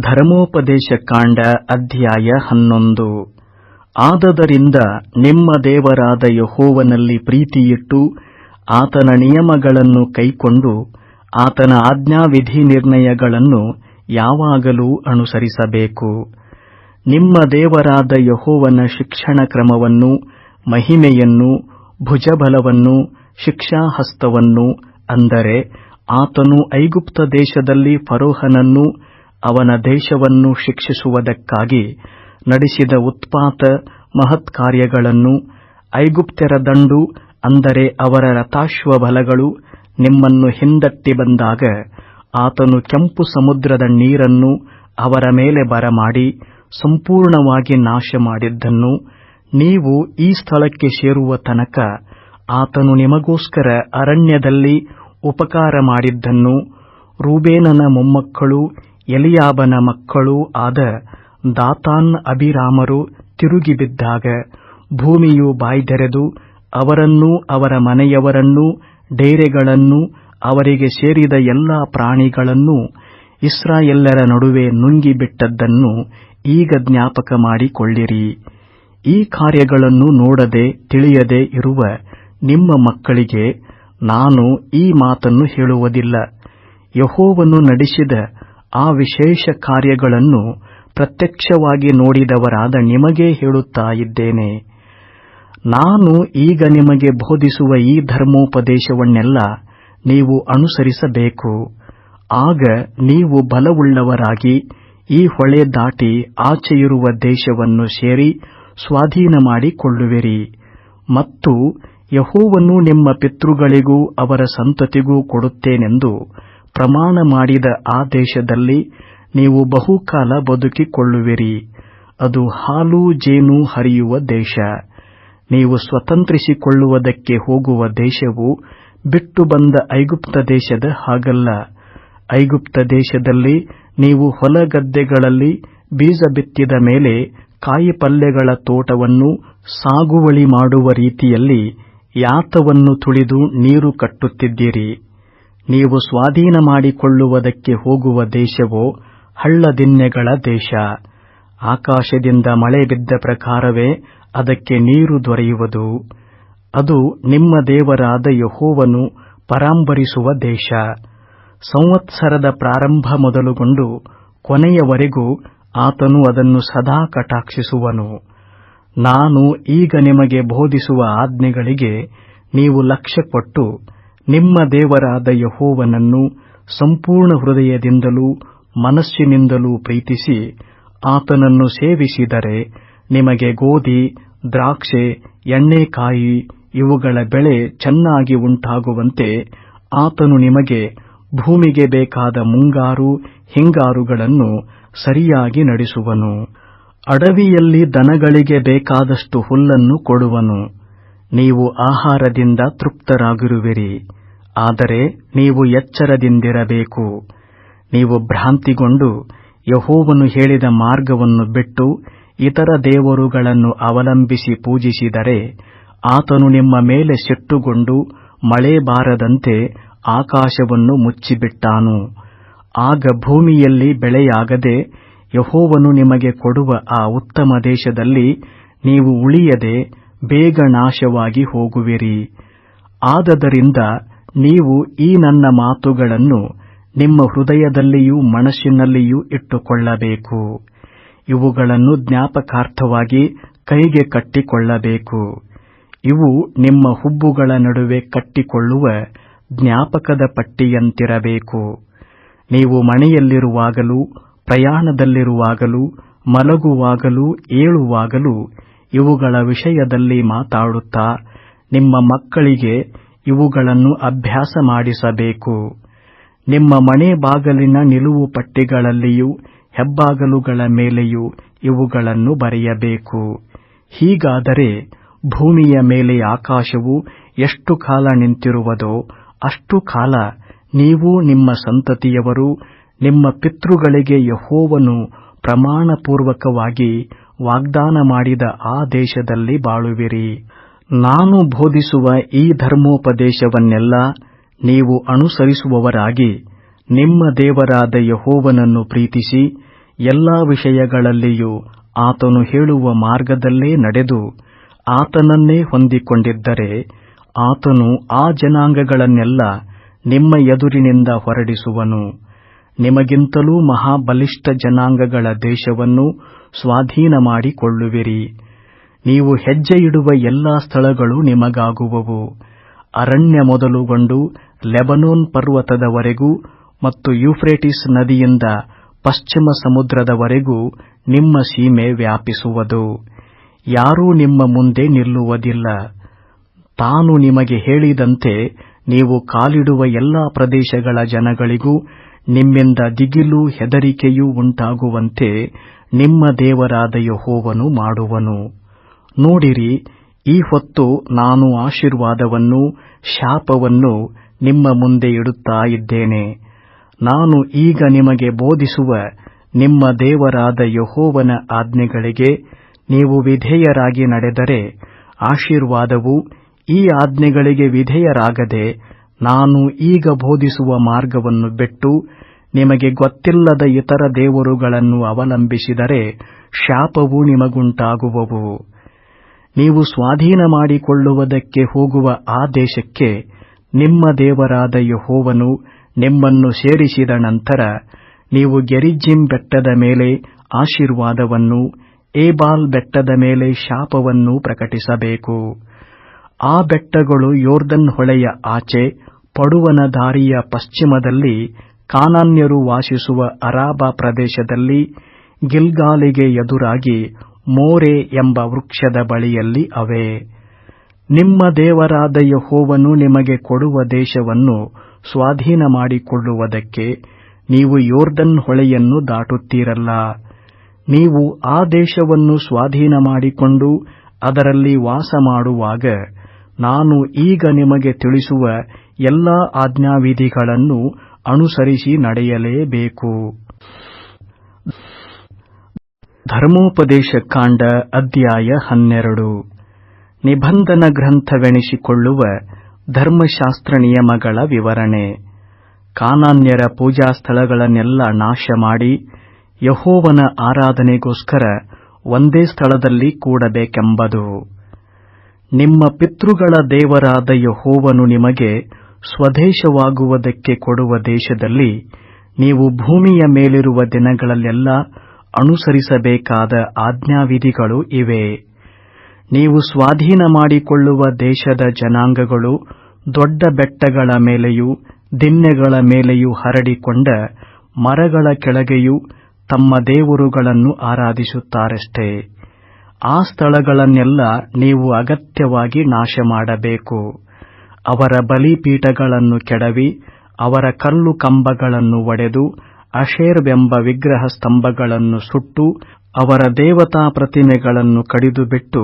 ಧರ್ಮೋಪದೇಶ ಕಾಂಡ ಅಧ್ಯಾಯ ಹನ್ನೊಂದು. ಆದದರಿಂದ ನಿಮ್ಮ ದೇವರಾದ ಯಹೋವನಲ್ಲಿ ಪ್ರೀತಿಯಿಟ್ಟು ಆತನ ನಿಯಮಗಳನ್ನು ಕೈಕೊಂಡು ಆತನ ಆಜ್ಞಾವಿಧಿ ನಿರ್ಣಯಗಳನ್ನು ಯಾವಾಗಲೂ ಅನುಸರಿಸಬೇಕು. ನಿಮ್ಮ ದೇವರಾದ ಯಹೋವನ ಶಿಕ್ಷಣ ಕ್ರಮವನ್ನು, ಮಹಿಮೆಯನ್ನು, ಭುಜಬಲವನ್ನು, ಶಿಕ್ಷಾಹಸ್ತವನ್ನು, ಅಂದರೆ ಆತನು ಐಗುಪ್ತ ದೇಶದಲ್ಲಿ ಫರೋಹನನ್ನು ಅವನ ದೇಶವನ್ನು ಶಿಕ್ಷಿಸುವುದಕ್ಕಾಗಿ ನಡೆಸಿದ ಉತ್ಪಾತ ಮಹತ್ಕಾರ್ಯಗಳನ್ನು ಐಗುಪ್ತ್ಯರ ದಂಡು, ಅಂದರೆ ಅವರ ರಥಾಶ್ವಬಲಗಳು ನಿಮ್ಮನ್ನು ಹಿಂದಟ್ಟಿ ಬಂದಾಗ ಆತನು ಕೆಂಪು ಸಮುದ್ರದ ನೀರನ್ನು ಅವರ ಮೇಲೆ ಬರಮಾಡಿ ಸಂಪೂರ್ಣವಾಗಿ ನಾಶ ಮಾಡಿದ್ದನ್ನು ನೀವು ಈ ಸ್ಥಳಕ್ಕೆ ಸೇರುವ ತನಕ ಆತನು ನಿಮಗೋಸ್ಕರ ಅರಣ್ಯದಲ್ಲಿ ಉಪಕಾರ ಮಾಡಿದ್ದನ್ನು ರೂಬೇನನ ಮೊಮ್ಮಕ್ಕಳು ಎಲಿಯಾಬನ ಮಕ್ಕಳೂ ಆದ ದಾತಾನ್ ಅಭಿರಾಮರು ತಿರುಗಿ ಬಿದ್ದಾಗ ಭೂಮಿಯು ಬಾಯ್ದೆರೆದು ಅವರನ್ನೂ ಅವರ ಮನೆಯವರನ್ನೂ ಡೇರೆಗಳನ್ನೂ ಅವರಿಗೆ ಸೇರಿದ ಎಲ್ಲಾ ಪ್ರಾಣಿಗಳನ್ನೂ ಇಸ್ರಾಯೆಲ್ಲರ ನಡುವೆ ನುಂಗಿಬಿಟ್ಟದ್ದನ್ನು ಈಗ ಜ್ಞಾಪಕ ಮಾಡಿಕೊಳ್ಳಿರಿ. ಈ ಕಾರ್ಯಗಳನ್ನು ನೋಡದೆ ತಿಳಿಯದೆ ಇರುವ ನಿಮ್ಮ ಮಕ್ಕಳಿಗೆ ನಾನು ಈ ಮಾತನ್ನು ಹೇಳುವುದಿಲ್ಲ. ಯಹೋವನ್ನು ನಡೆಸಿದ ಆ ವಿಶೇಷ ಕಾರ್ಯಗಳನ್ನು ಪ್ರತ್ಯಕ್ಷವಾಗಿ ನೋಡಿದವರಾದ ನಿಮಗೇ ಹೇಳುತ್ತಾ ಇದ್ದೇನೆ. ನಾನು ಈಗ ನಿಮಗೆ ಬೋಧಿಸುವ ಈ ಧರ್ಮೋಪದೇಶವನ್ನೆಲ್ಲ ನೀವು ಅನುಸರಿಸಬೇಕು. ಆಗ ನೀವು ಬಲವುಳ್ಳವರಾಗಿ ಈ ಹೊಳೆ ದಾಟಿ ಆಚೆಯಿರುವ ದೇಶವನ್ನು ಸೇರಿ ಸ್ವಾಧೀನ ಮಾಡಿಕೊಳ್ಳುವಿರಿ ಮತ್ತು ಯೆಹೋವನು ನಿಮ್ಮ ಪಿತೃಗಳಿಗೂ ಅವರ ಸಂತತಿಗೂ ಕೊಡುತ್ತೇನೆಂದು ಪ್ರಮಾಣ ಮಾಡಿದ ಆ ದೇಶದಲ್ಲಿ ನೀವು ಬಹುಕಾಲ ಬದುಕಿಕೊಳ್ಳುವಿರಿ. ಅದು ಹಾಲು ಜೇನು ಹರಿಯುವ ದೇಶ. ನೀವು ಸ್ವತಂತ್ರಿಸಿಕೊಳ್ಳುವುದಕ್ಕೆ ಹೋಗುವ ದೇಶವು ಬಿಟ್ಟು ಬಂದ ಐಗುಪ್ತ ದೇಶದ ಹಾಗಲ್ಲ. ಐಗುಪ್ತ ದೇಶದಲ್ಲಿ ನೀವು ಹೊಲಗದ್ದೆಗಳಲ್ಲಿ ಬೀಜ ಬಿತ್ತಿದ ಮೇಲೆ ಕಾಯಿಪಲ್ಯಗಳ ತೋಟವನ್ನು ಸಾಗುವಳಿ ಮಾಡುವ ರೀತಿಯಲ್ಲಿ ಯಾತವನ್ನು ತುಳಿದು ನೀರು ಕಟ್ಟುತ್ತಿದ್ದೀರಿ. ನೀವು ಸ್ವಾಧೀನ ಮಾಡಿಕೊಳ್ಳುವುದಕ್ಕೆ ಹೋಗುವ ದೇಶವೋ ಹಳ್ಳದಿನ್ನೆಗಳ ದೇಶ. ಆಕಾಶದಿಂದ ಮಳೆ ಬಿದ್ದ ಪ್ರಕಾರವೇ ಅದಕ್ಕೆ ನೀರು ದೊರೆಯುವುದು. ಅದು ನಿಮ್ಮ ದೇವರಾದ ಯಹೋವನು ಪರಾಂಬರಿಸುವ ದೇಶ. ಸಂವತ್ಸರದ ಪ್ರಾರಂಭ ಮೊದಲುಗೊಂಡು ಕೊನೆಯವರೆಗೂ ಆತನು ಅದನ್ನು ಸದಾ ಕಟಾಕ್ಷಿಸುವನು. ನಾನು ಈಗ ನಿಮಗೆ ಬೋಧಿಸುವ ಆಜ್ಞೆಗಳಿಗೆ ನೀವು ಲಕ್ಷ್ಯ ಕೊಟ್ಟು ನಿಮ್ಮ ದೇವರಾದ ಯಹೋವನನ್ನು ಸಂಪೂರ್ಣ ಹೃದಯದಿಂದಲೂ ಮನಸ್ಸಿನಿಂದಲೂ ಪ್ರೀತಿಸಿ ಆತನನ್ನು ಸೇವಿಸಿದರೆ ನಿಮಗೆ ಗೋಧಿ, ದ್ರಾಕ್ಷೆ ಎಣ್ಣೆಕಾಯಿ ಇವುಗಳ ಬೆಳೆ ಚೆನ್ನಾಗಿ ಉಂಟಾಗುವಂತೆ ಆತನು ನಿಮಗೆ ಭೂಮಿಗೆ ಬೇಕಾದ ಮುಂಗಾರು, ಹಿಂಗಾರುಗಳನ್ನು ಸರಿಯಾಗಿ ನಡೆಸುವನು. ಅಡವಿಯಲ್ಲಿ ದನಗಳಿಗೆ ಬೇಕಾದಷ್ಟು ಹುಲ್ಲನ್ನು ಕೊಡುವನು. ನೀವು ಆಹಾರದಿಂದ ತೃಪ್ತರಾಗಿರುವಿರಿ. ಆದರೆ ನೀವು ಎಚ್ಚರದಿಂದಿರಬೇಕು. ನೀವು ಭ್ರಾಂತಿಗೊಂಡು ಯಹೋವನು ಹೇಳಿದ ಮಾರ್ಗವನ್ನು ಬಿಟ್ಟು ಇತರ ದೇವರುಗಳನ್ನು ಅವಲಂಬಿಸಿ ಪೂಜಿಸಿದರೆ ಆತನು ನಿಮ್ಮ ಮೇಲೆ ಸಿಟ್ಟುಗೊಂಡು ಮಳೆ ಬಾರದಂತೆ ಆಕಾಶವನ್ನು ಮುಚ್ಚಿಬಿಟ್ಟಾನು. ಆಗ ಭೂಮಿಯಲ್ಲಿ ಬೆಳೆಯಾಗದೆ ಯಹೋವನು ನಿಮಗೆ ಕೊಡುವ ಆ ಉತ್ತಮ ದೇಶದಲ್ಲಿ ನೀವು ಉಳಿಯದೆ ಬೇಗ ನಾಶವಾಗಿ ಹೋಗುವಿರಿ. ಆದದರಿಂದ ನೀವು ಈ ನನ್ನ ಮಾತುಗಳನ್ನು ನಿಮ್ಮ ಹೃದಯದಲ್ಲಿಯೂ ಮನಸ್ಸಿನಲ್ಲಿಯೂ ಇಟ್ಟುಕೊಳ್ಳಬೇಕು. ಇವುಗಳನ್ನು ಜ್ಞಾಪಕಾರ್ಥವಾಗಿ ಕೈಗೆ ಕಟ್ಟಿಕೊಳ್ಳಬೇಕು. ಇವು ನಿಮ್ಮ ಹುಬ್ಬುಗಳ ನಡುವೆ ಕಟ್ಟಿಕೊಳ್ಳುವ ಜ್ಞಾಪಕದ ಪಟ್ಟಿಯಂತಿರಬೇಕು. ನೀವು ಮನೆಯಲ್ಲಿರುವಾಗಲೂ, ಪ್ರಯಾಣದಲ್ಲಿರುವಾಗಲೂ, ಮಲಗುವಾಗಲೂ, ಏಳುವಾಗಲೂ ಇವುಗಳ ವಿಷಯದಲ್ಲಿ ಮಾತಾಡುತ್ತಾ ನಿಮ್ಮ ಮಕ್ಕಳಿಗೆ ಇವುಗಳನ್ನು ಅಭ್ಯಾಸ ಮಾಡಿಸಬೇಕು. ನಿಮ್ಮ ಮನೆ ಬಾಗಲಿನ ನಿಲುವು ಪಟ್ಟಿಗಳಲ್ಲಿಯೂ ಹೆಬ್ಬಾಗಲುಗಳ ಮೇಲೆಯೂ ಇವುಗಳನ್ನು ಬರೆಯಬೇಕು. ಹೀಗಾದರೆ ಭೂಮಿಯ ಮೇಲೆ ಆಕಾಶವು ಎಷ್ಟು ಕಾಲ ನಿಂತಿರುವುದೋ ಅಷ್ಟು ಕಾಲ ನೀವು ನಿಮ್ಮ ಸಂತತಿಯವರು, ನಿಮ್ಮ ಪಿತೃಗಳಿಗೆ ಯಹೋವನು ಪ್ರಮಾಣಪೂರ್ವಕವಾಗಿ ವಾಗ್ದಾನ ಮಾಡಿದ ಆ ದೇಶದಲ್ಲಿ ಬಾಳುವಿರಿ. ನಾನು ಬೋಧಿಸುವ ಈ ಧರ್ಮೋಪದೇಶವನ್ನೆಲ್ಲ ನೀವು ಅನುಸರಿಸುವವರಾಗಿ ನಿಮ್ಮ ದೇವರಾದ ಯಹೋವನನ್ನು ಪ್ರೀತಿಸಿ ಎಲ್ಲಾ ವಿಷಯಗಳಲ್ಲಿಯೂ ಆತನು ಹೇಳುವ ಮಾರ್ಗದಲ್ಲೇ ನಡೆದು ಆತನನ್ನೇ ಹೊಂದಿಕೊಂಡಿದ್ದರೆ ಆತನು ಆ ಜನಾಂಗಗಳನ್ನೆಲ್ಲ ನಿಮ್ಮ ಎದುರಿನಿಂದ ಹೊರಡಿಸುವನು. ನಿಮಗಿಂತಲೂ ಮಹಾಬಲಿಷ್ಠ ಜನಾಂಗಗಳ ದೇಶವನ್ನು ಸ್ವಾಧೀನ ಮಾಡಿಕೊಳ್ಳುವಿರಿ ನೀವು ಹೆಜ್ಜೆಯಿಡುವ ಎಲ್ಲಾ ಸ್ಥಳಗಳು ನಿಮಗಾಗುವವು. ಅರಣ್ಯ ಮೊದಲುಗೊಂಡು ಲೆಬನೋನ್ ಪರ್ವತದವರೆಗೂ ಮತ್ತು ಯುಫ್ರೇಟಿಸ್ ನದಿಯಿಂದ ಪಶ್ಚಿಮ ಸಮುದ್ರದವರೆಗೂ ನಿಮ್ಮ ಸೀಮೆ ವ್ಯಾಪಿಸುವುದು. ಯಾರೂ ನಿಮ್ಮ ಮುಂದೆ ನಿಲ್ಲುವುದಿಲ್ಲ. ತಾನು ನಿಮಗೆ ಹೇಳಿದಂತೆ ನೀವು ಕಾಲಿಡುವ ಎಲ್ಲಾ ಪ್ರದೇಶಗಳ ಜನಗಳಿಗೂ ನಿಮ್ಮಿಂದ ದಿಗಿಲು ಹೆದರಿಕೆಯೂ ಉಂಟಾಗುವಂತೆ ನಿಮ್ಮ ದೇವರಾದ ಯಹೋವನು ಮಾಡುವನು. ನೋಡಿರಿ, ಈ ಹೊತ್ತು ನಾನು ಆಶೀರ್ವಾದವನ್ನು, ಶಾಪವನ್ನು ನಿಮ್ಮ ಮುಂದೆ ಇಡುತ್ತಾ ಇದ್ದೇನೆ. ನಾನು ಈಗ ನಿಮಗೆ ಬೋಧಿಸುವ ನಿಮ್ಮ ದೇವರಾದ ಯಹೋವನ ಆಜ್ಞೆಗಳಿಗೆ ನೀವು ವಿಧೇಯರಾಗಿ ನಡೆದರೆ, ಆಶೀರ್ವಾದವು ಈ ಆಜ್ಞೆಗಳಿಗೆ ವಿಧೇಯರಾಗದೆ ನಾನು ಈಗ ಬೋಧಿಸುವ ಮಾರ್ಗವನ್ನು ಬಿಟ್ಟು ನಿಮಗೆ ಗೊತ್ತಿಲ್ಲದ ಇತರ ದೇವರುಗಳನ್ನು ಅವಲಂಬಿಸಿದರೆ ಶಾಪವು ನಿಮಗುಂಟಾಗುವವು. ನೀವು ಸ್ವಾಧೀನ ಮಾಡಿಕೊಳ್ಳುವುದಕ್ಕೆ ಹೋಗುವ ಆ ದೇಶಕ್ಕೆ ನಿಮ್ಮ ದೇವರಾದ ಯಹೋವನು ನಿಮ್ಮನ್ನು ಸೇರಿಸಿದ ನಂತರ ನೀವು ಗೆರಿಜ್ಜಿಮ್ ಬೆಟ್ಟದ ಮೇಲೆ ಆಶೀರ್ವಾದವನ್ನು, ಏಬಾಲ್ ಬೆಟ್ಟದ ಮೇಲೆ ಶಾಪವನ್ನು ಪ್ರಕಟಿಸಬೇಕು. ಆ ಬೆಟ್ಟಗಳು ಯೋರ್ದನ್ ಹೊಳೆಯ ಆಚೆ, ಪಡುವನ ದಾರಿಯ ಪಶ್ಚಿಮದಲ್ಲಿ ಕಾನಾನ್ಯರು ವಾಸಿಸುವ ಅರಾಬಾ ಪ್ರದೇಶದಲ್ಲಿ ಗಿಲ್ಗಾಲಿಗೆ ಎದುರಾಗಿ ಮೋರೆ ಎಂಬ ವೃಕ್ಷದ ಬಳಿಯಲ್ಲಿ ಅವೆ. ನಿಮ್ಮ ದೇವರಾದ ಯಹೋವನು ನಿಮಗೆ ಕೊಡುವ ದೇಶವನ್ನು ಸ್ವಾಧೀನ ಮಾಡಿಕೊಳ್ಳುವುದಕ್ಕೆ ನೀವು ಯೋರ್ದನ್ ಹೊಳೆಯನ್ನು ದಾಟುತ್ತೀರಲ್ಲ. ನೀವು ಆ ದೇಶವನ್ನು ಸ್ವಾಧೀನ ಮಾಡಿಕೊಂಡು ಅದರಲ್ಲಿ ವಾಸ ಮಾಡುವಾಗ ನಾನು ಈಗ ನಿಮಗೆ ತಿಳಿಸುವ ಎಲ್ಲಾ ಆಜ್ಞಾವಿಧಿಗಳನ್ನು ಅನುಸರಿಸಿ ನಡೆಯಲೇಬೇಕು. ಧರ್ಮೋಪದೇಶ ಕಾಂಡ ಅಧ್ಯಾಯ ಹನ್ನೆರಡು. ನಿಬಂಧನ ಗ್ರಂಥವೆಣಿಸಿಕೊಳ್ಳುವ ಧರ್ಮಶಾಸ್ತ್ರ ನಿಯಮಗಳ ವಿವರಣೆ. ಕಾನಾನ್ಯರ ಪೂಜಾ ಸ್ಥಳಗಳನ್ನೆಲ್ಲ ನಾಶ ಮಾಡಿ ಯಹೋವನ ಆರಾಧನೆಗೋಸ್ಕರ ಒಂದೇ ಸ್ಥಳದಲ್ಲಿ ಕೂಡಬೇಕೆಂಬುದು. ನಿಮ್ಮ ಪಿತೃಗಳ ದೇವರಾದ ಯಹೋವನು ನಿಮಗೆ ಸ್ವದೇಶವಾಗುವುದಕ್ಕೆ ಕೊಡುವ ದೇಶದಲ್ಲಿ ನೀವು ಭೂಮಿಯ ಮೇಲಿರುವ ದಿನಗಳಲ್ಲೆಲ್ಲ ಅನುಸರಿಸಬೇಕಾದ ಆಜ್ಞಾವಿಧಿಗಳು ಇವೆ. ನೀವು ಸ್ವಾಧೀನ ಮಾಡಿಕೊಳ್ಳುವ ದೇಶದ ಜನಾಂಗಗಳು ದೊಡ್ಡ ಬೆಟ್ಟಗಳ ಮೇಲೆಯೂ ದಿನ್ನೆಗಳ ಮೇಲೆಯೂ ಹರಡಿಕೊಂಡ ಮರಗಳ ಕೆಳಗೆಯೂ ತಮ್ಮ ದೇವರುಗಳನ್ನು ಆರಾಧಿಸುತ್ತಾರಷ್ಟೇ. ಆ ಸ್ಥಳಗಳನ್ನೆಲ್ಲ ನೀವು ಅಗತ್ಯವಾಗಿ ನಾಶ ಮಾಡಬೇಕು ಅವರ ಬಲಿಪೀಠಗಳನ್ನು ಕೆಡವಿ, ಅವರ ಕಲ್ಲು ಕಂಬಗಳನ್ನು ಒಡೆದು ಅಶೇರ್ವೆಂಬ ವಿಗ್ರಹ ಸ್ತಂಭಗಳನ್ನು ಸುಟ್ಟು ಅವರ ದೇವತಾ ಪ್ರತಿಮೆಗಳನ್ನು ಕಡಿದುಬಿಟ್ಟು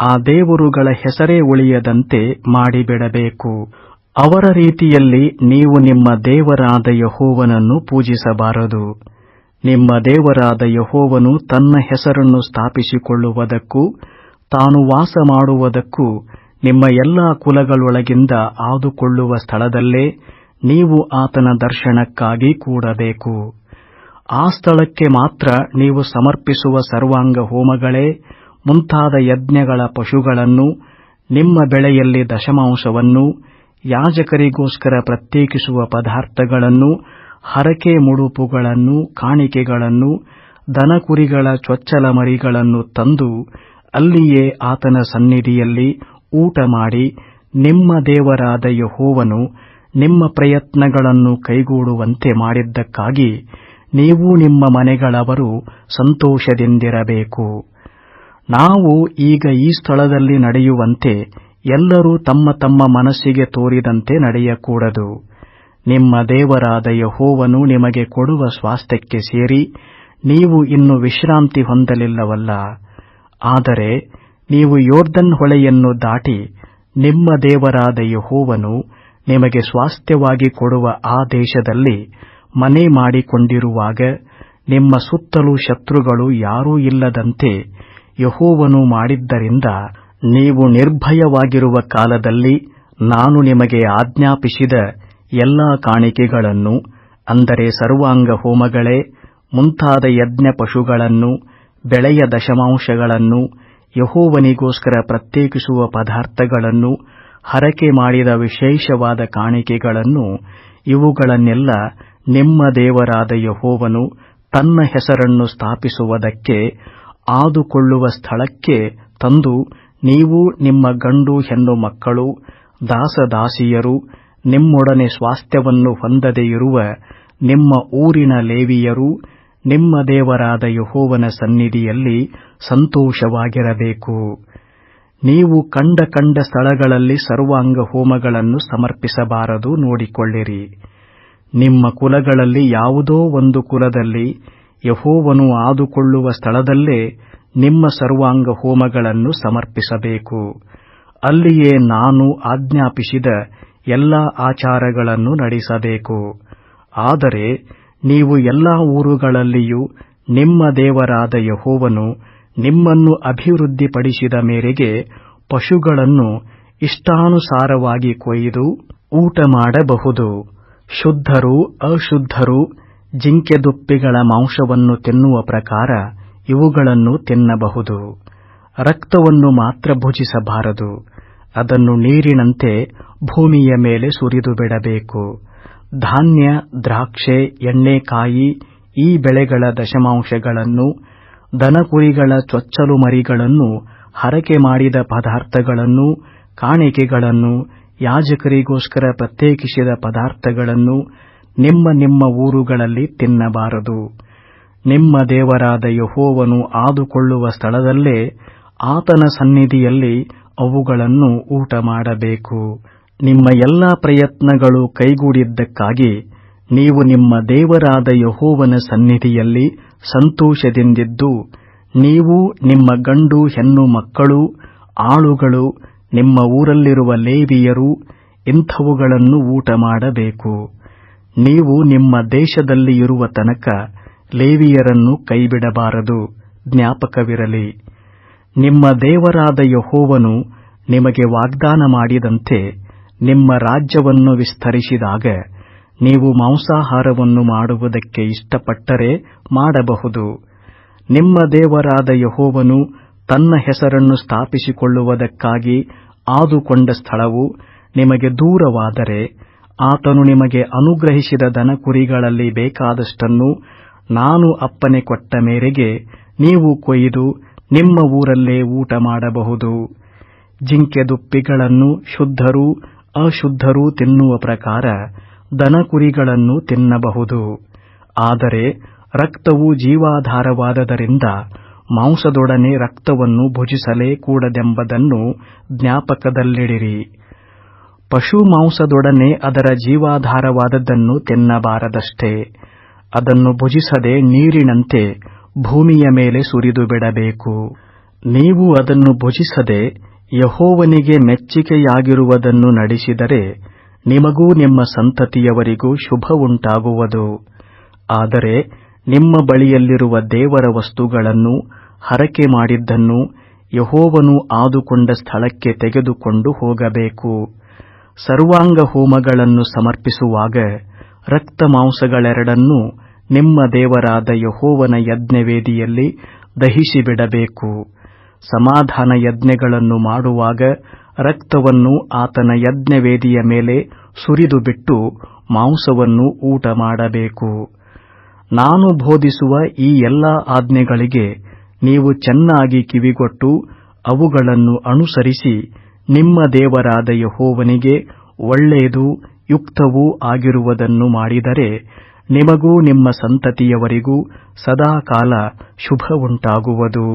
ಆ ದೇವರುಗಳ ಹೆಸರೇ ಉಳಿಯದಂತೆ ಮಾಡಿಬಿಡಬೇಕು. ಅವರ ರೀತಿಯಲ್ಲಿ ನೀವು ನಿಮ್ಮ ದೇವರಾದ ಯಹೋವನನ್ನು ಪೂಜಿಸಬಾರದು. ನಿಮ್ಮ ದೇವರಾದ ಯಹೋವನು ತನ್ನ ಹೆಸರನ್ನು ಸ್ಥಾಪಿಸಿಕೊಳ್ಳುವುದಕ್ಕೂ, ತಾನು ವಾಸ ಮಾಡುವುದಕ್ಕೂ ನಿಮ್ಮ ಎಲ್ಲಾ ಕುಲಗಳೊಳಗಿಂದ ಆದುಕೊಳ್ಳುವ ಸ್ಥಳದಲ್ಲೇ ನೀವು ಆತನ ದರ್ಶನಕ್ಕಾಗಿ ಕೂಡಬೇಕು. ಆ ಸ್ಥಳಕ್ಕೆ ಮಾತ್ರ ನೀವು ಸಮರ್ಪಿಸುವ ಸರ್ವಾಂಗ ಹೋಮಗಳೇ, ಮುಂತಾದ ಯಜ್ಞಗಳ ಪಶುಗಳನ್ನು, ನಿಮ್ಮ ಬೆಳೆಯಲ್ಲಿ ದಶಮಾಂಶವನ್ನು, ಯಾಜಕರಿಗೋಸ್ಕರ ಪ್ರತ್ಯೇಕಿಸುವ ಪದಾರ್ಥಗಳನ್ನು, ಹರಕೆ ಮುಡುಪುಗಳನ್ನು, ಕಾಣಿಕೆಗಳನ್ನು, ದನಕುರಿಗಳ ಚೊಚ್ಚಲ ಮರಿಗಳನ್ನು ತಂದು ಅಲ್ಲಿಯೇ ಆತನ ಸನ್ನಿಧಿಯಲ್ಲಿ ಊಟ ಮಾಡಿ ನಿಮ್ಮ ದೇವರಾದ ಯಹೋವನು ನಿಮ್ಮ ಪ್ರಯತ್ನಗಳನ್ನು ಕೈಗೂಡುವಂತೆ ಮಾಡಿದ್ದಕ್ಕಾಗಿ ನೀವು ನಿಮ್ಮ ಮನೆಗಳವರು ಸಂತೋಷದಿಂದಿರಬೇಕು. ನಾವು ಈಗ ಈ ಸ್ಥಳದಲ್ಲಿ ನಡೆಯುವಂತೆ ಎಲ್ಲರೂ ತಮ್ಮ ತಮ್ಮ ಮನಸ್ಸಿಗೆ ತೋರಿದಂತೆ ನಡೆಯಕೂಡದು. ನಿಮ್ಮ ದೇವರಾದ ಯಹೋವನು ನಿಮಗೆ ಕೊಡುವ ಸ್ವಾಸ್ಥ್ಯಕ್ಕೆ ಸೇರಿ ನೀವು ಇನ್ನು ವಿಶ್ರಾಂತಿ ಹೊಂದಲಿಲ್ಲವಲ್ಲ. ಆದರೆ ನೀವು ಯೋರ್ದನ್ ಹೊಳೆಯನ್ನು ದಾಟಿ ನಿಮ್ಮ ದೇವರಾದ ಯೆಹೋವನು ನಿಮಗೆ ಸ್ವಾಸ್ಥ್ಯವಾಗಿ ಕೊಡುವ ಆ ದೇಶದಲ್ಲಿ ಮನೆ ಮಾಡಿಕೊಂಡಿರುವಾಗ ನಿಮ್ಮ ಸುತ್ತಲೂ ಶತ್ರುಗಳು ಯಾರೂ ಇಲ್ಲದಂತೆ ಯಹೋವನು ಮಾಡಿದ್ದರಿಂದ ನೀವು ನಿರ್ಭಯವಾಗಿರುವ ಕಾಲದಲ್ಲಿ ನಾನು ನಿಮಗೆ ಆಜ್ಞಾಪಿಸಿದ ಎಲ್ಲಾ ಕಾಣಿಕೆಗಳನ್ನು, ಅಂದರೆ ಸರ್ವಾಂಗ ಹೋಮಗಳೇ, ಮುಂತಾದ ಯಜ್ಞ ಪಶುಗಳನ್ನು, ಬೆಳೆಯ ದಶಮಾಂಶಗಳನ್ನು, ಯಹೋವನಿಗೋಸ್ಕರ ಪ್ರತ್ಯೇಕಿಸುವ ಪದಾರ್ಥಗಳನ್ನು ಹರಕೆ ಮಾಡಿದ ವಿಶೇಷವಾದ ಕಾಣಿಕೆಗಳನ್ನು ಇವುಗಳನ್ನೆಲ್ಲ ನಿಮ್ಮ ದೇವರಾದ ಯಹೋವನು ತನ್ನ ಹೆಸರನ್ನು ಸ್ಥಾಪಿಸುವುದಕ್ಕೆ ಆದುಕೊಳ್ಳುವ ಸ್ಥಳಕ್ಕೆ ತಂದು ನೀವು ನಿಮ್ಮ ಗಂಡು ಹೆಣ್ಣು ಮಕ್ಕಳು, ದಾಸದಾಸಿಯರು, ನಿಮ್ಮೊಡನೆ ಸ್ವಾಸ್ಥ್ಯವನ್ನು ಹೊಂದದೇ ಇರುವ ನಿಮ್ಮ ಊರಿನ ಲೇವಿಯರು, ನಿಮ್ಮ ದೇವರಾದ ಯಹೋವನ ಸನ್ನಿಧಿಯಲ್ಲಿ ಸಂತೋಷವಾಗಿರಬೇಕು. ನೀವು ಕಂಡ ಕಂಡ ಸ್ಥಳಗಳಲ್ಲಿ ಸರ್ವಾಂಗ ಹೋಮಗಳನ್ನು ಸಮರ್ಪಿಸಬಾರದು ನೋಡಿಕೊಳ್ಳಿರಿ. ನಿಮ್ಮ ಕುಲಗಳಲ್ಲಿ ಯಾವುದೋ ಒಂದು ಕುಲದಲ್ಲಿ ಯಹೋವನು ಆದುಕೊಳ್ಳುವ ಸ್ಥಳದಲ್ಲೇ ನಿಮ್ಮ ಸರ್ವಾಂಗ ಹೋಮಗಳನ್ನು ಸಮರ್ಪಿಸಬೇಕು. ಅಲ್ಲಿಯೇ ನಾನು ಆಜ್ಞಾಪಿಸಿದ ಎಲ್ಲ ಆಚಾರಗಳನ್ನು ನಡೆಸಬೇಕು. ಆದರೆ ನೀವು ಎಲ್ಲಾ ಊರುಗಳಲ್ಲಿಯೂ ನಿಮ್ಮ ದೇವರಾದ ಯಹೋವನು ನಿಮ್ಮನ್ನು ಅಭಿವೃದ್ಧಿಪಡಿಸಿದ ಮೇರೆಗೆ ಪಶುಗಳನ್ನು ಇಷ್ಟಾನುಸಾರವಾಗಿ ಕೊಯ್ದು ಊಟ ಮಾಡಬಹುದು. ಶುದ್ಧರು, ಅಶುದ್ಧರು, ಜಿಂಕೆದುಪ್ಪಿಗಳ ಮಾಂಸವನ್ನು ತಿನ್ನುವ ಪ್ರಕಾರ ಇವುಗಳನ್ನು ತಿನ್ನಬಹುದು. ರಕ್ತವನ್ನು ಮಾತ್ರ ಭುಜಿಸಬಾರದು. ಅದನ್ನು ನೀರಿನಂತೆ ಭೂಮಿಯ ಮೇಲೆ ಸುರಿದು ಬಿಡಬೇಕು. ಧಾನ್ಯ, ದ್ರಾಕ್ಷೆ, ಎಣ್ಣೆಕಾಯಿ ಈ ಬೆಳೆಗಳ ದಶಮಾಂಶಗಳನ್ನು ದನಕುರಿಗಳ ಚೊಚ್ಚಲು ಮರಿಗಳನ್ನು, ಹರಕೆ ಮಾಡಿದ ಪದಾರ್ಥಗಳನ್ನು, ಕಾಣಿಕೆಗಳನ್ನು, ಯಾಜಕರಿಗೋಸ್ಕರ ಪ್ರತ್ಯೇಕಿಸಿದ ಪದಾರ್ಥಗಳನ್ನು ನಿಮ್ಮ ನಿಮ್ಮ ಊರುಗಳಲ್ಲಿ ತಿನ್ನಬಾರದು. ನಿಮ್ಮ ದೇವರಾದ ಯಹೋವನು ಆದುಕೊಳ್ಳುವ ಸ್ಥಳದಲ್ಲೇ ಆತನ ಸನ್ನಿಧಿಯಲ್ಲಿ ಅವುಗಳನ್ನು ಊಟ ಮಾಡಬೇಕು ನಿಮ್ಮ ಎಲ್ಲಾ ಪ್ರಯತ್ನಗಳು ಕೈಗೂಡಿದ್ದಕ್ಕಾಗಿ ನೀವು ನಿಮ್ಮ ದೇವರಾದ ಯಹೋವನ ಸನ್ನಿಧಿಯಲ್ಲಿ ಸಂತೋಷದಿಂದಿದ್ದು, ನೀವು ನಿಮ್ಮ ಗಂಡು, ಹೆಣ್ಣು ಮಕ್ಕಳು, ಆಳುಗಳು, ನಿಮ್ಮ ಊರಲ್ಲಿರುವ ಲೇವಿಯರು, ಇಂಥವುಗಳನ್ನು ಊಟ ಮಾಡಬೇಕು. ನೀವು ನಿಮ್ಮ ದೇಶದಲ್ಲಿ ಇರುವ ತನಕ ಲೇವಿಯರನ್ನು ಕೈಬಿಡಬಾರದು. ಜ್ಞಾಪಕವಿರಲಿ. ನಿಮ್ಮ ದೇವರಾದ ಯಹೋವನು ನಿಮಗೆ ವಾಗ್ದಾನ ಮಾಡಿದಂತೆ ನಿಮ್ಮ ರಾಜ್ಯವನ್ನು ವಿಸ್ತರಿಸಿದಾಗ ನೀವು ಮಾಂಸಾಹಾರವನ್ನು ಮಾಡುವುದಕ್ಕೆ ಇಷ್ಟಪಟ್ಟರೆ ಮಾಡಬಹುದು. ನಿಮ್ಮ ದೇವರಾದ ಯಹೋವನು ತನ್ನ ಹೆಸರನ್ನು ಸ್ಥಾಪಿಸಿಕೊಳ್ಳುವುದಕ್ಕಾಗಿ ಆದುಕೊಂಡ ಸ್ಥಳವು ನಿಮಗೆ ದೂರವಾದರೆ ಆತನು ನಿಮಗೆ ಅನುಗ್ರಹಿಸಿದ ದನಕುರಿಗಳಲ್ಲಿ ಬೇಕಾದಷ್ಟನ್ನು ನಾನು ಅಪ್ಪನೆ ಕೊಟ್ಟ ಮೇರೆಗೆ ನೀವು ಕೊಯ್ದು ನಿಮ್ಮ ಊರಲ್ಲೇ ಊಟ ಮಾಡಬಹುದು. ಜಿಂಕೆದುಪ್ಪಿಗಳನ್ನು ಶುದ್ಧರೂ ಅಶುದ್ಧರೂ ತಿನ್ನುವ ಪ್ರಕಾರ ದನಕುರಿಗಳನ್ನು ತಿನ್ನಬಹುದು. ಆದರೆ ರಕ್ತವು ಜೀವಾಧಾರವಾದದರಿಂದ ಮಾಂಸದೊಡನೆ ರಕ್ತವನ್ನು ಭುಜಿಸಲೇ ಕೂಡದೆಂಬುದನ್ನು ಜ್ಞಾಪಕದಲ್ಲಿಡಿರಿ. ಪಶು ಮಾಂಸದೊಡನೆ ಅದರ ಜೀವಾಧಾರವಾದದ್ದನ್ನು ತಿನ್ನಬಾರದಷ್ಟೇ. ಅದನ್ನು ಭುಜಿಸದೆ ನೀರಿನಂತೆ ಭೂಮಿಯ ಮೇಲೆ ಸುರಿದು ಬಿಡಬೇಕು. ನೀವು ಅದನ್ನು ಭುಜಿಸದೆ ಯಹೋವನಿಗೆ ಮೆಚ್ಚಿಕೆಯಾಗಿರುವುದನ್ನು ನಡೆಸಿದರೆ ನಿಮಗೂ ನಿಮ್ಮ ಸಂತತಿಯವರಿಗೂ ಶುಭವುಂಟಾಗುವುದು. ಆದರೆ ನಿಮ್ಮ ಬಳಿಯಲ್ಲಿರುವ ದೇವರ ವಸ್ತುಗಳನ್ನು ಹರಕೆ ಮಾಡಿದ್ದನ್ನು ಯಹೋವನು ಆದುಕೊಂಡ ಸ್ಥಳಕ್ಕೆ ತೆಗೆದುಕೊಂಡು ಹೋಗಬೇಕು. ಸರ್ವಾಂಗ ಹೋಮಗಳನ್ನು ಸಮರ್ಪಿಸುವಾಗ ರಕ್ತ ಮಾಂಸಗಳೆರಡನ್ನೂ ನಿಮ್ಮ ದೇವರಾದ ಯಹೋವನ ಯಜ್ಞವೇದಿಯಲ್ಲಿ ದಹಿಸಿಬಿಡಬೇಕು. ಸಮಾಧಾನ ಯಜ್ಞಗಳನ್ನು ಮಾಡುವಾಗ ರಕ್ತವನ್ನು ಆತನ ಯಜ್ಞವೇದಿಯ ಮೇಲೆ ಸುರಿದು ಬಿಟ್ಟು ಮಾಂಸವನ್ನು ಊಟ ಮಾಡಬೇಕು ನಾನು ಬೋಧಿಸುವ ಈ ಎಲ್ಲ ಆಜ್ಞೆಗಳಿಗೆ ನೀವು ಚೆನ್ನಾಗಿ ಕಿವಿಗೊಟ್ಟು ಅವುಗಳನ್ನು ಅನುಸರಿಸಿ ನಿಮ್ಮ ದೇವರಾದ ಯಹೋವನಿಗೆ ಒಳ್ಳೆಯದು ಯುಕ್ತವೂ ಆಗಿರುವುದನ್ನು ಮಾಡಿದರೆ ನಿಮಗೂ ನಿಮ್ಮ ಸಂತತಿಯವರಿಗೂ ಸದಾಕಾಲ ಶುಭವುಂಟಾಗುವುದು.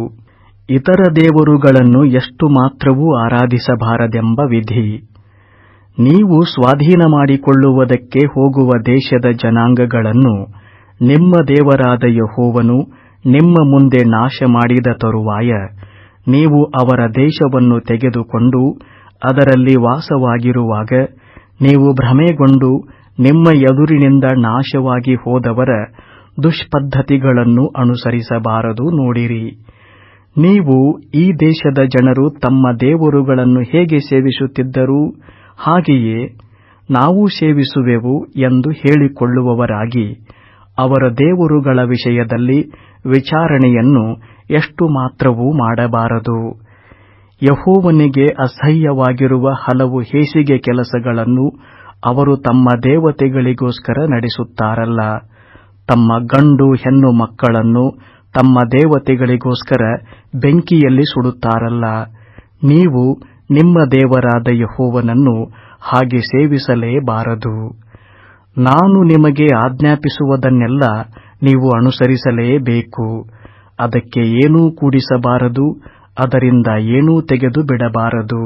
ಇತರ ದೇವರುಗಳನ್ನು ಎಷ್ಟು ಮಾತ್ರವೂ ಆರಾಧಿಸಬಾರದೆಂಬ ವಿಧಿ. ನೀವು ಸ್ವಾಧೀನ ಮಾಡಿಕೊಳ್ಳುವುದಕ್ಕೆ ಹೋಗುವ ದೇಶದ ಜನಾಂಗಗಳನ್ನು ನಿಮ್ಮ ದೇವರಾದ ಯಹೋವನು ನಿಮ್ಮ ಮುಂದೆ ನಾಶ ಮಾಡಿದ ತರುವಾಯ ನೀವು ಅವರ ದೇಶವನ್ನು ತೆಗೆದುಕೊಂಡು ಅದರಲ್ಲಿ ವಾಸವಾಗಿರುವಾಗ ನೀವು ಭ್ರಮೆಗೊಂಡು ನಿಮ್ಮ ಎದುರಿನಿಂದ ನಾಶವಾಗಿ ಹೋದವರ ದುಷ್ಪದ್ಧತಿಗಳನ್ನು ಅನುಸರಿಸಬಾರದು ನೋಡಿರಿ. ನೀವು ಈ ದೇಶದ ಜನರು ತಮ್ಮ ದೇವರುಗಳನ್ನು ಹೇಗೆ ಸೇವಿಸುತ್ತಿದ್ದರು? ಹಾಗೆಯೇ ನಾವು ಸೇವಿಸುವೆವು ಎಂದು ಹೇಳಿಕೊಳ್ಳುವವರಾಗಿ, ಅವರ ದೇವರುಗಳ ವಿಷಯದಲ್ಲಿ ವಿಚಾರಣೆಯನ್ನು ಎಷ್ಟು ಮಾತ್ರವೂ ಮಾಡಬಾರದು. ಯಹೋವನಿಗೆ ಅಸಹ್ಯವಾಗಿರುವ ಹಲವು ಹೇಸಿಗೆ ಕೆಲಸಗಳನ್ನು ಅವರು ತಮ್ಮ ದೇವತೆಗಳಿಗೋಸ್ಕರ ನಡೆಸುತ್ತಾರಲ್ಲ. ತಮ್ಮ ಗಂಡು ಹೆಣ್ಣು ಮಕ್ಕಳನ್ನು ತಮ್ಮ ದೇವತೆಗಳಿಗೋಸ್ಕರ ಬೆಂಕಿಯಲ್ಲಿ ಸುಡುತ್ತಾರಲ್ಲ. ನೀವು ನಿಮ್ಮ ದೇವರಾದ ಯಹೋವನನ್ನು ಹಾಗೆ ಸೇವಿಸಲೇಬಾರದು. ನಾನು ನಿಮಗೆ ಆಜ್ಞಾಪಿಸುವುದನ್ನೆಲ್ಲ ನೀವು ಅನುಸರಿಸಲೇಬೇಕು. ಅದಕ್ಕೆ ಏನೂ ಕೂಡಿಸಬಾರದು, ಅದರಿಂದ ಏನೂ ತೆಗೆದು ಬಿಡಬಾರದು